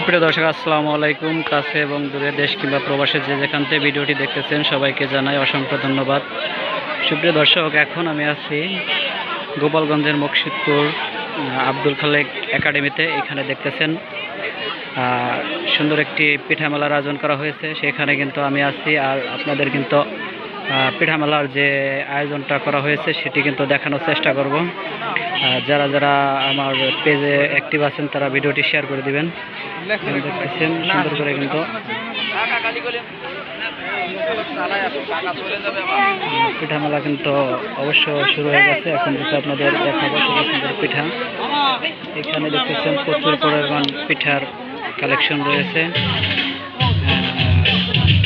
সুপ্রিয় দর্শক, আসসালামু আলাইকুম। কাছে এবং দূরে দেশ কিংবা প্রবাসে যে যেখান থেকে ভিডিওটি দেখতেছেন, সবাইকে জানাই অসংখ্য ধন্যবাদ। সুপ্রিয় দর্শক, এখন আমি আছি গোপালগঞ্জের মকসিদপুর আব্দুল খালেক একাডেমিতে। এখানে দেখতেছেন সুন্দর একটি পিঠা মেলার আয়োজন করা হয়েছে। সেখানে কিন্তু আমি আছি আর আপনাদের কিন্তু পিঠামেলার যে আয়োজনটা করা হয়েছে, সেটি কিন্তু দেখানোর চেষ্টা করব। যারা যারা আমার পেজে অ্যাক্টিভ আছেন তারা ভিডিওটি শেয়ার করে দিবেন। দেখতেছেন সুন্দর করে কিন্তু। পিঠা মেলা কিন্তু অবশ্য শুরু হয়ে গেছে। এখন কিন্তু আপনাদের দেখাবো সুন্দর সুন্দর পিঠা। এখানে দেখতেছেন প্রচুর পরিমাণ পিঠার কালেকশন রয়েছে।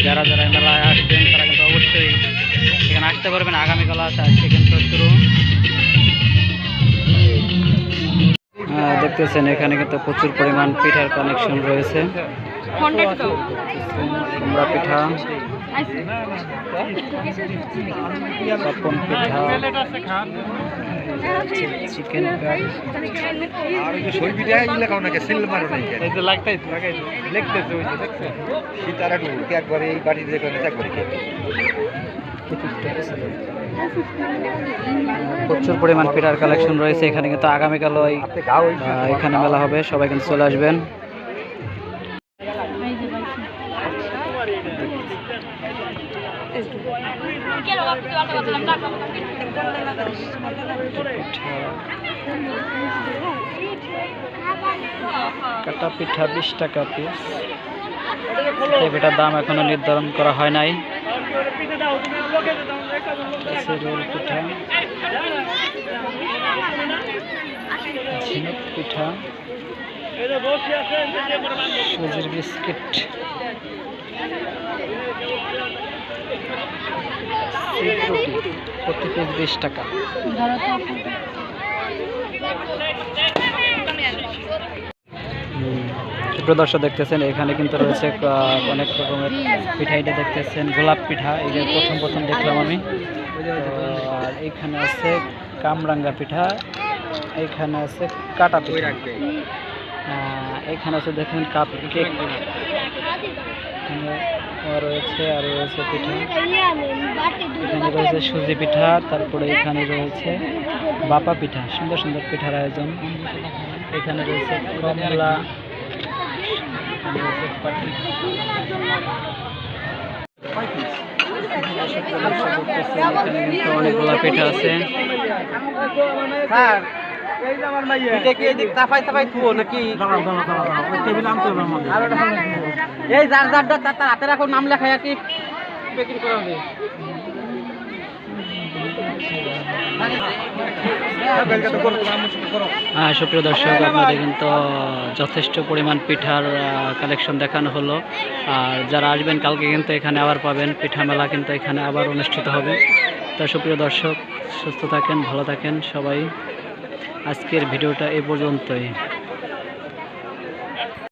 যারা যারা মেলায় আসবেন তারা কিন্তু অবশ্যই এখানে আসতে পারবেন। আগামীকাল আছে আজকে কিন্তু শুরু। দেখতেছেন এখানে কিন্তু প্রচুর পরিমাণ পিঠার কানেকশন রয়েছে। কুমড়া পিঠা পাপন পিঠা চিকেন একবারে এই বাড়িতে প্রচুর পরিমাণ পিঠার কালেকশন রয়েছে। এখানে কিন্তু আগামীকাল ওই এখানে মেলা হবে। সবাই কিন্তু চলে আসবেন। কাটা পিঠা বিশ টাকা পিস এই পিঠার দাম এখনও নির্ধারণ করা হয় নাই। পিঠা সুজির বিস্কিট প্রতি পিস বিশ টাকা। সুপ্রিয় দর্শক দেখতেছেন, এখানে কিন্তু রয়েছে অনেক রকমের পিঠা এটা দেখতেছেন, গোলাপ পিঠা যে প্রথম প্রথম দেখলাম আমি। আর এখানে আছে কামরাঙ্গা পিঠা, এখানে আছে কাটা পিঠা। এখানে আছে দেখেন কাপ কেক। রয়েছে আর রয়েছে পিঠা। এখানে রয়েছে সুজি পিঠা, তারপরে এখানে রয়েছে বাপা পিঠা, সুন্দর সুন্দর পিঠার আয়োজন। এখানে রয়েছে কমলা কিন্তু অনেকগুলা পিঠা আছে এই যার যার তার হাতে রাখো, নাম লেখাই আর কি। প্যাকিং করা হবে। হ্যাঁ সুপ্রিয় দর্শক, আপনাদের কিন্তু যথেষ্ট পরিমাণ পিঠার কালেকশন দেখানো হলো। আর যারা আসবেন, কালকে কিন্তু এখানে আবার পাবেন। পিঠা মেলা কিন্তু এখানে আবার অনুষ্ঠিত হবে। তা সুপ্রিয় দর্শক, সুস্থ থাকেন, ভালো থাকেন সবাই। আজকের ভিডিওটা এ পর্যন্তই।